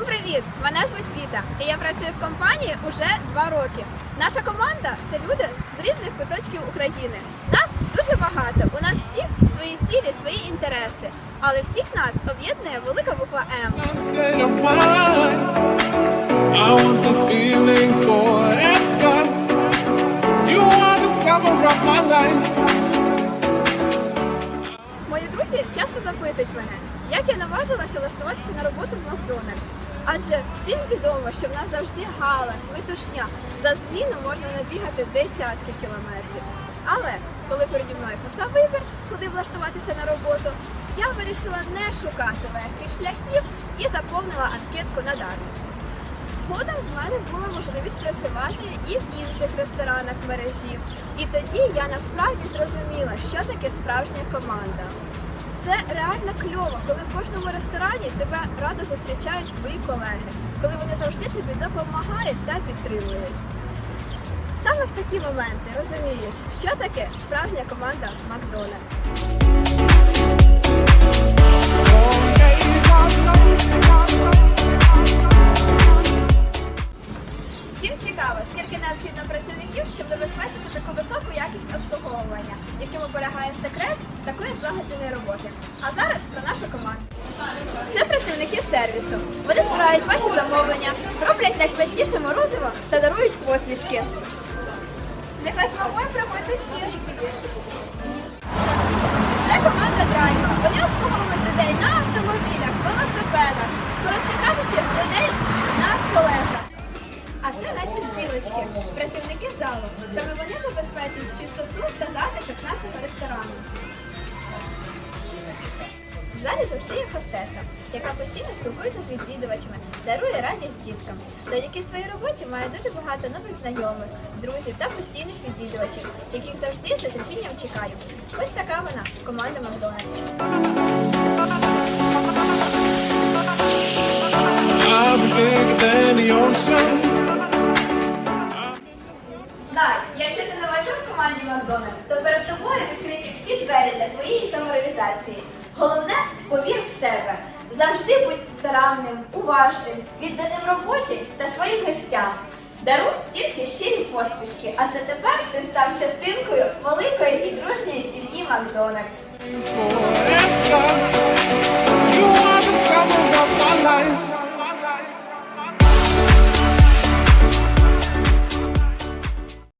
Привіт! Мене звуть Віта, і я працюю в компанії уже два роки. Наша команда це люди з різних куточків України. Нас дуже багато. У нас всіх свої цілі, свої інтереси. Але всіх нас об'єднує велика буква М. Мої друзі часто запитують мене, як я наважилася влаштуватися на роботу в Макдональдс. Адже всім відомо, що в нас завжди галас, метушня. За зміну можна набігати десятки кілометрів. Але коли переді мною постав вибір, куди влаштуватися на роботу, я вирішила не шукати легких шляхів і заповнила анкетку на Дарниці. Згодом в мене була можливість працювати і в інших ресторанах мережі. І тоді я насправді зрозуміла, що таке справжня команда. Це реально кльово, коли в кожному ресторані тебе радо зустрічають твої колеги, коли вони завжди тобі допомагають та підтримують. Саме в такі моменти розумієш, що таке справжня команда Макдональдс. Всім цікаво, скільки необхідно працівників, щоб забезпечити таку високу якість обслуговування, і в чому полягає секрет такої злагодженої роботи. А зараз про нашу команду. Це працівники сервісу. Вони збирають ваші замовлення, роблять найсмачніше морозиво та дарують посмішки. Нехай з вами ще. Це команда драйва. Вони обслуговують людей на автомобілях, велосипедах, коротше кажучи, людей на колесах. А це наші бджілочки, працівники залу. Саме вони забезпечують чистоту та затишок нашого ресторану. В залі завжди є хостеса, яка постійно спілкується з відвідувачами, дарує радість діткам. Завдяки своїй роботі має дуже багато нових знайомих, друзів та постійних відвідувачів, яких завжди з нетерпінням чекаю. Ось така вона команда Макдональдс. Якщо ти новачок в команді Макдональдс, то перед тобою відкриті всі двері для твоєї самореалізації. Головне повір в себе. Завжди будь старанним, уважним, відданим роботі та своїм гостям. Даруй тільки щирі посмішки, адже тепер ти став частинкою великої і дружньої сім'ї Макдональдс.